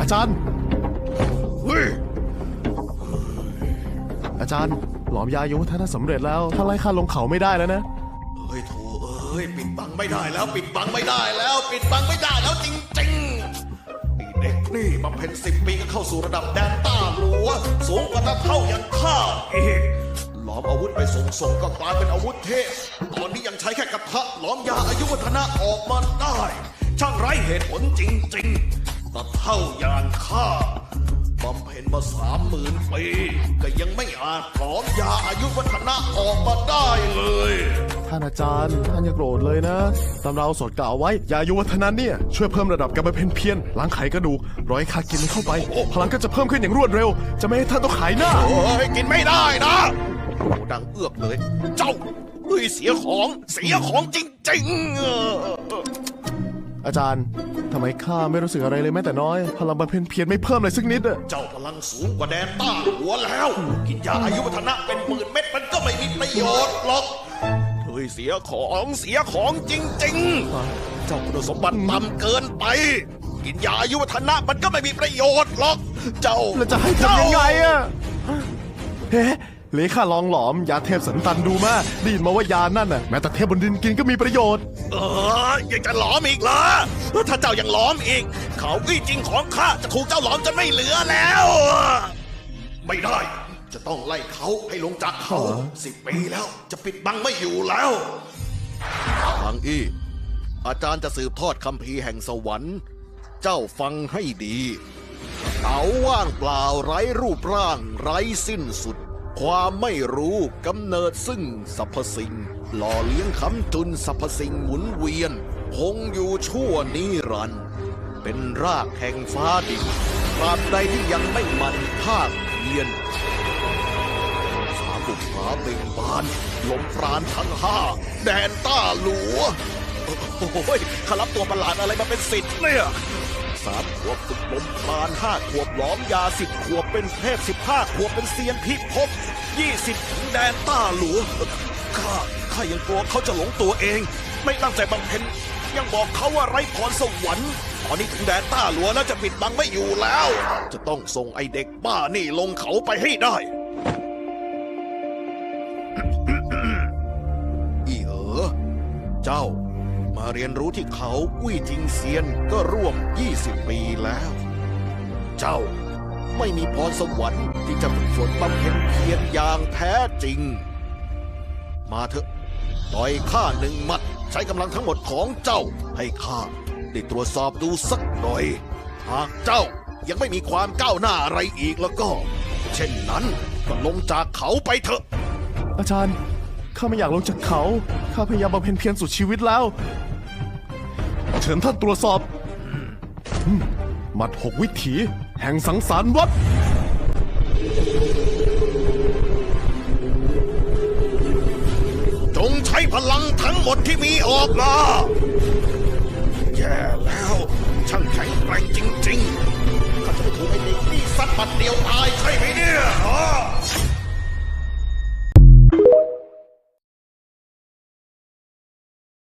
อาจารย์ เฮ้ยอาจารย์ หลอมยาอายุวัฒนะสำเร็จแล้ว ถ้าไล่ข้าลงเขาไม่ได้แล้วนะ เฮ้ยโถเอ้ยปิดบังไม่ได้แล้ว ปิดบังไม่ได้แล้ว ปิดบังไม่ได้แล้วจริงๆไอ้เด็กนี่บำเพ็ญสิบปีก็เข้าสู่ระดับแดนต้าหลัว สูงกว่าตาเท่าอย่างข้าอีกห ลอมอาวุธไปส่งส่งๆก็กลายเป็นอาวุธเทพตอนนี้ยังใช้แค่กระทะหลอมยาอายุวัฒนะออกมาได้ ช่างไร้เหตุผลจริงๆตาเท่าอย่างข้าบำเพ็ญมาสามหมื่นปีก็ยังไม่อาจถอนยาอายุวัฒนะออกมาได้เลย ท่านอาจารย์ท่านอย่าโกรธเลยนะ ตำราสดกล่าวไว้ยาอายุวัฒนะเนี่ยช่วยเพิ่มระดับการบำเพ็ญเพียรล้างไขกระดูกร้อยคากินมันเข้าไป พลังก็จะเพิ่มขึ้นอย่างรวดเร็ว จะไม่ให้ท่านต้องขายหน้าโอ้ยกินไม่ได้นะโอ้ ดังเอือกเลย เจ้าเฮ้ยเสียของเสียของจริงๆเอออาจารย์ทำไมข้าไม่รู้สึกอะไรเลยแม้แต่น้อย พลังบำเพ็ญเพียรไม่เพิ่มเลยสักนิดอะเจ้าพลังสูงกว่าแดนต้าหัวแล้ว กินยาอายุวัฒนะเป็นหมื่นเม็ดมันก็ไม่มีประโยชน์หรอกเฮ้ยเสียของเสียของจริงๆ เจ้าคุณสมบัติต่ำเกินไป กินยาอายุวัฒนะมันก็ไม่มีประโยชน์หรอก เจ้าแล้วจะให้ทำยังไงอะเฮ้ เหลข้าลองหลอมยาเทพสันตันดูมาได้ยินมาว่ายานั่นน่ะแม้แต่เทพบนดินกินก็มีประโยชน์ เออยังจะหลอมอีกเหรอถ้าเจ้ายังหลอมอีก เขาอี้จริงของข้าจะถูกเจ้าหลอมจนไม่เหลือแล้ว ไม่ได้ จะต้องไล่เขาให้ลงจากเขาสิบปีแล้ว จะปิดบังไม่อยู่แล้วทางอี้ อาจารย์จะสืบทอดคำพีร์แห่งสวรรค์ เจ้าฟังให้ดี เตาว่างเปล่าไร้รูปร่างไร้สิ้นสุด ความไม่รู้กำเนิดซึ่งสรรพสิ่ง หล่อเลี้ยงคำจุนสรรพสิ่งหมุนเวียน คงอยู่ชั่วนิรันดร์เป็นรากแห่งฟ้าดินตราบใดที่ยังไม่มันภาคเพียนสาบุกผาเบ่งบานลมปราณทั้งห้า แดนต้าหลัว โอ้ยขารับตัวประหลาดอะไรมาเป็นสิทธิ์เนี่ย สามขวบฝึกลมปราณห้าขวบหลอมยาสิบขวบเป็นเทพสิบห้าขวบเป็นเซียนพิภพยี่สิบถึงแดนต้าหลัวข้าข้ายังกลัวเขาจะหลงตัวเอง ไม่ตั้งใจบำเพ็ญยังบอกเขาว่าไร้พรสวรรค์ตอนนี้ถึงแดนต้าหลัวแล้วจะปิดบังไม่อยู่แล้ว จะต้องส่งไอเด็กบ้านี่ลงเขาไปให้ได้อีเอ๋อเจ้า เรียนรู้ที่เขาอุ้ยจิงเซียนก็ร่วม 20 ปีแล้ว เจ้าไม่มีพรสวรรค์ที่จะฝึกฝนบำเพ็ญเพียรอย่างแท้จริง มาเถอะ ต่อยข้าหนึ่งหมัดใช้กำลังทั้งหมดของเจ้า ให้ข้าได้ตรวจสอบดูสักหน่อย หากเจ้ายังไม่มีความก้าวหน้าอะไรอีกแล้วก็ เช่นนั้นก็ลงจากเขาไปเถอะ อาจารย์ ข้าไม่อยากลงจากเขา ข้าพยายามบำเพ็ญเพียรสุดชีวิตแล้ว เชิญท่านตรวจสอบมหมัดหกวิถี แห่งสังสารวัฏจงใช้พลังทั้งหมดที่มีออกมา